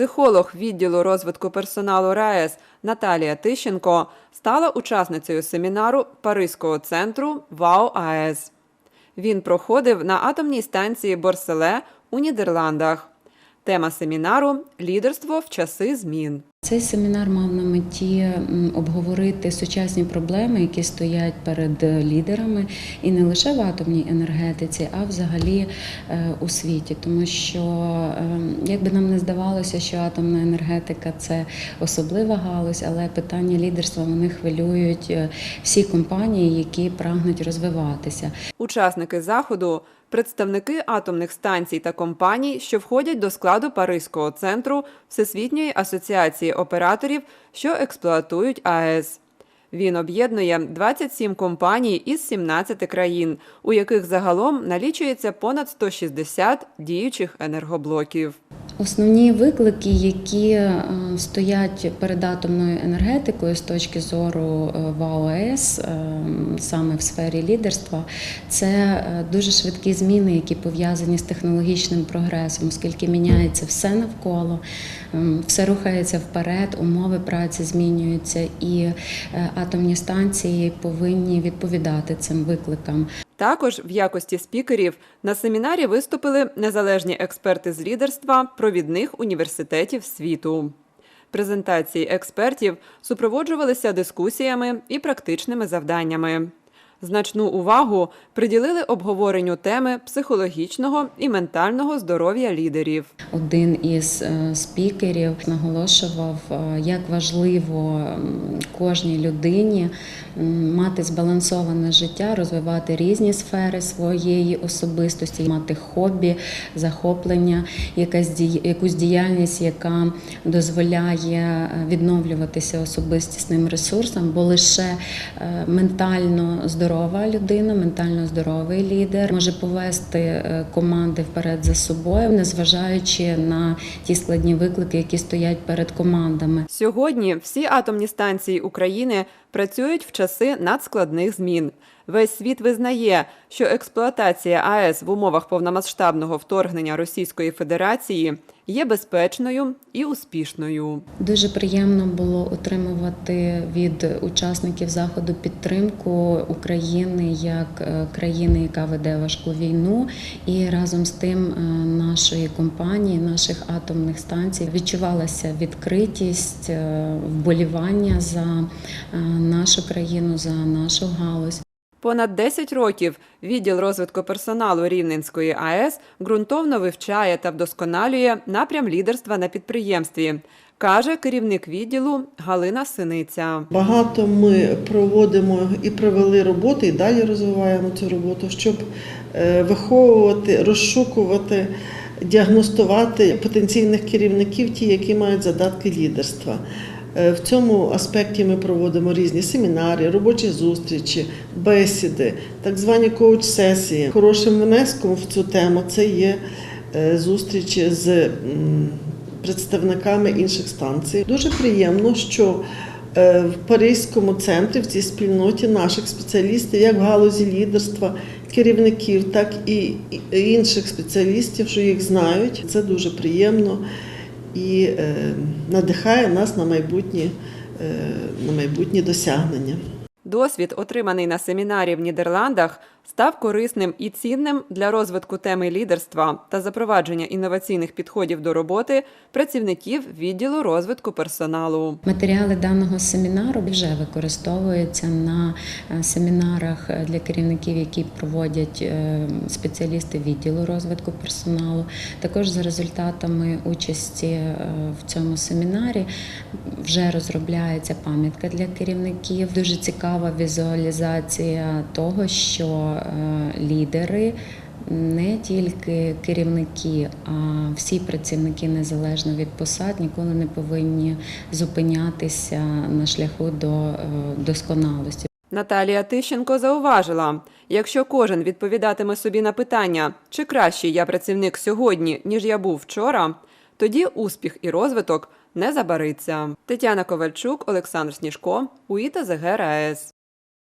Психолог відділу розвитку персоналу РаЕС Наталія Тищенко стала учасницею семінару Паризького центру ВАО АЕС. Він проходив на атомній станції Борселе у Нідерландах. Тема семінару лідерство в часи змін. Цей семінар мав на меті обговорити сучасні проблеми, які стоять перед лідерами, і не лише в атомній енергетиці, а взагалі е, у світі. Тому що, е, як би нам не здавалося, що атомна енергетика це особлива галузь, але питання лідерства вони хвилюють е, всі компанії, які прагнуть розвиватися. Учасники заходу представники атомних станцій та компаній, що входять до складу Паризького центру Всесвітньої асоціації операторів, що експлуатують АЕС. Він об'єднує 27 компаній із 17 країн, у яких загалом налічується понад 160 діючих енергоблоків. Основні виклики, які е, стоять перед атомною енергетикою з точки зору е, ВАОС, е, саме в сфері лідерства, це дуже швидкі зміни, які пов'язані з технологічним прогресом, оскільки міняється все навколо, все рухається вперед, умови праці змінюються, і атомні станції повинні відповідати цим викликам. Також в якості спікерів на семінарі виступили незалежні експерти з лідерства провідних університетів світу. Презентації експертів супроводжувалися дискусіями і практичними завданнями. Значну увагу приділили обговоренню теми психологічного і ментального здоров'я лідерів. Один із е, спікерів наголошував, е, як важливо кожній людині мати збалансоване життя, розвивати різні сфери своєї особистості, мати хобі, захоплення, якусь діяльність, яка дозволяє е, відновлюватися особистісним ресурсам, бо лише ментально здорова людина, ментально здоровий лідер може повести е, команди вперед за собою, незважаючи на ті складні виклики, які стоять перед командами. Сьогодні всі атомні станції України працюють в часи надскладних змін. Весь світ визнає, що експлуатація АЕС в умовах повномасштабного вторгнення Російської Федерації є безпечною і успішною. Дуже приємно було отримувати від учасників заходу підтримку України як е, країни, яка веде важку війну, і разом з тим е, нашої компанії, наших атомних станцій відчувалася відкритість, е, вболівання за нашу країну, за нашу галузь. Понад 10 років відділ розвитку персоналу Рівненської АЕС ґрунтовно вивчає та вдосконалює напрям лідерства на підприємстві, каже керівник відділу Галина Синиця. Багато ми проводимо і провели роботи, і далі розвиваємо цю роботу, щоб е, виховувати, розшукувати, діагностувати потенційних керівників, ті, які мають задатки лідерства. Е, В цьому аспекті ми проводимо різні семінари, робочі зустрічі, бесіди, так звані коуч-сесії. Хорошим внеском в цю тему це є е, зустрічі з представниками інших станцій. Дуже приємно, що е, в Паризькому центрі, в цій спільноті наших спеціалістів, як в галузі лідерства, керівників, так і і інших спеціалістів, що їх знають. Це дуже приємно і е, надихає нас на майбутні, е, на майбутні досягнення. Досвід, отриманий на семінарі в Нідерландах, став корисним і цінним для розвитку теми лідерства та запровадження інноваційних підходів до роботи працівників відділу розвитку персоналу. Матеріали даного семінару вже використовуються на е, семінарах для керівників, які проводять е, спеціалісти відділу розвитку персоналу. Також за результатами участі е, в цьому семінарі вже розробляється пам'ятка для керівників. Дуже цікава візуалізація того, що е, лідери. Не тільки керівники, а всі працівники незалежно від посад ніколи не повинні зупинятися на шляху до е, досконалості. Наталія Тищенко зауважила: якщо кожен відповідатиме собі на питання, чи кращий я працівник сьогодні, ніж я був вчора, тоді успіх і розвиток не забариться. Тетяна Ковальчук, Олександр Сніжко, УІТА.